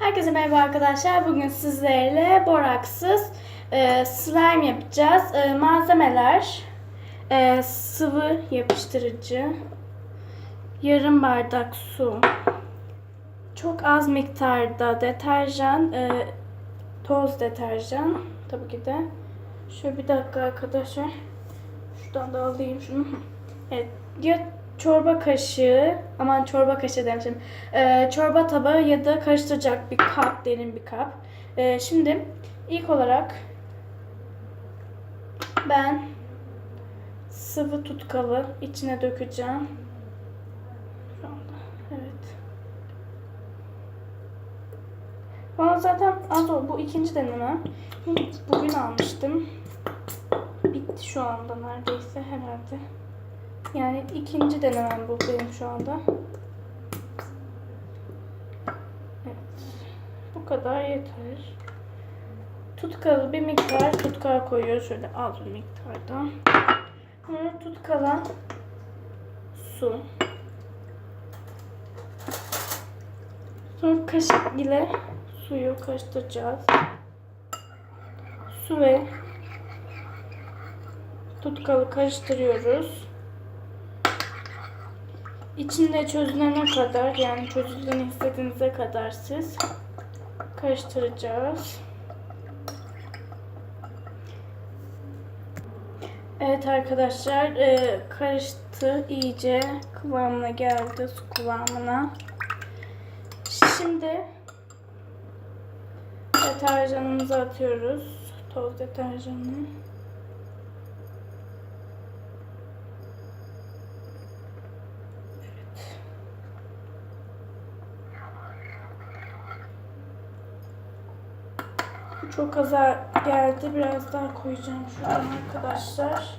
Herkese merhaba arkadaşlar. Bugün sizlerle boraksız e, slime yapacağız. E, malzemeler e, sıvı yapıştırıcı, yarım bardak su, çok az miktarda deterjan, e, toz deterjan tabii ki de. Şöyle bir dakika arkadaşlar. Şuradan da alayım şunu. Evet. Çorba kaşığı, aman çorba kaşığı demişim. Ee, çorba tabağı ya da karıştıracak bir kap, derin bir kap. Ee, şimdi ilk olarak ben sıvı tutkalı içine dökeceğim. Evet. Bana zaten az o. Bu ikinci denemem. Bugün almıştım. Bitti şu anda neredeyse herhalde. Yani ikinci denemem bu benim şu anda. Evet. Bu kadar yeter. Tutkalı bir miktar tutkal koyuyoruz. Şöyle az bir miktarda. Sonra tutkala su. Sonra kaşık ile suyu karıştıracağız. Su ve tutkalı karıştırıyoruz. İçinde çözülene kadar yani çözüldüğünü hissettiğinize kadar siz karıştıracağız. Evet arkadaşlar e, karıştı iyice kıvamına geldi su kıvamına. Şimdi deterjanımızı atıyoruz. Toz deterjanı. Çok aza geldi. Biraz daha koyacağım şuradan arkadaşlar.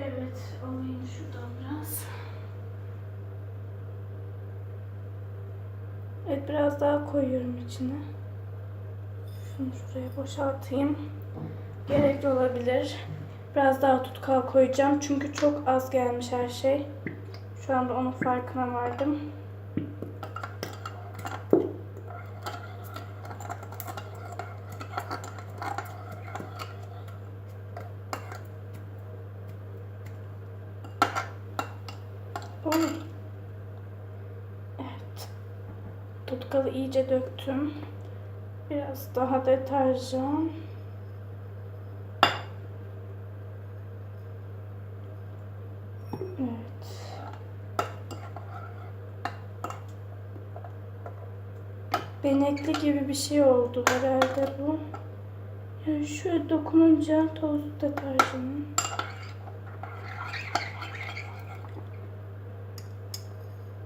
Evet, alayım şuradan biraz. Evet, biraz daha koyuyorum içine. Şunu şuraya boşaltayım. Gerekli olabilir. Biraz daha tutkal koyacağım. Çünkü çok az gelmiş her şey. Şu anda onun farkına vardım. Oy. Evet. Tutkalı iyice döktüm. Biraz daha deterjan. Evet. Benekli gibi bir şey oldu herhalde bu. Yani şöyle dokununca toz deterjanı.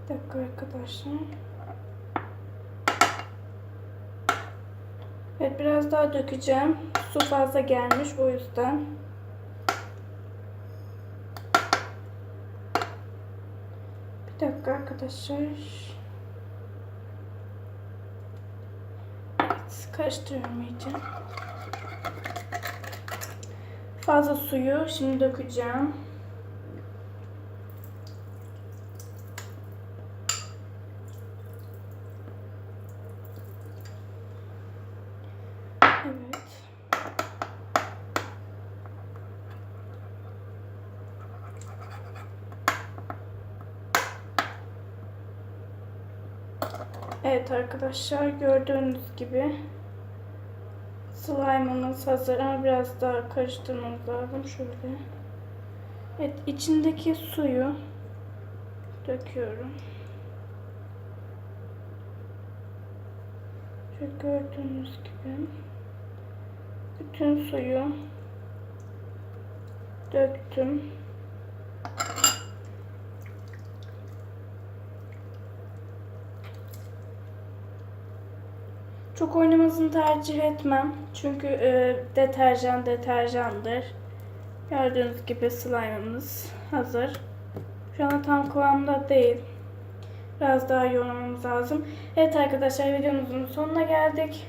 Bir dakika arkadaşlar. Biraz daha dökeceğim. Su fazla gelmiş o yüzden. Bir dakika arkadaşlar. Evet karıştırıyorum iyice. Fazla suyu şimdi dökeceğim. Evet. Evet arkadaşlar gördüğünüz gibi slime'ımız hazır ama biraz daha karıştırmamız lazım şöyle. Evet içindeki suyu döküyorum. Şöyle gördüğünüz gibi bütün suyu döktüm. Çok oynamasını tercih etmem. Çünkü e, deterjan deterjandır. Gördüğünüz gibi slime'ımız hazır. Şu anda tam kıvamda değil. Biraz daha yoğurmamız lazım. Evet arkadaşlar videomuzun sonuna geldik.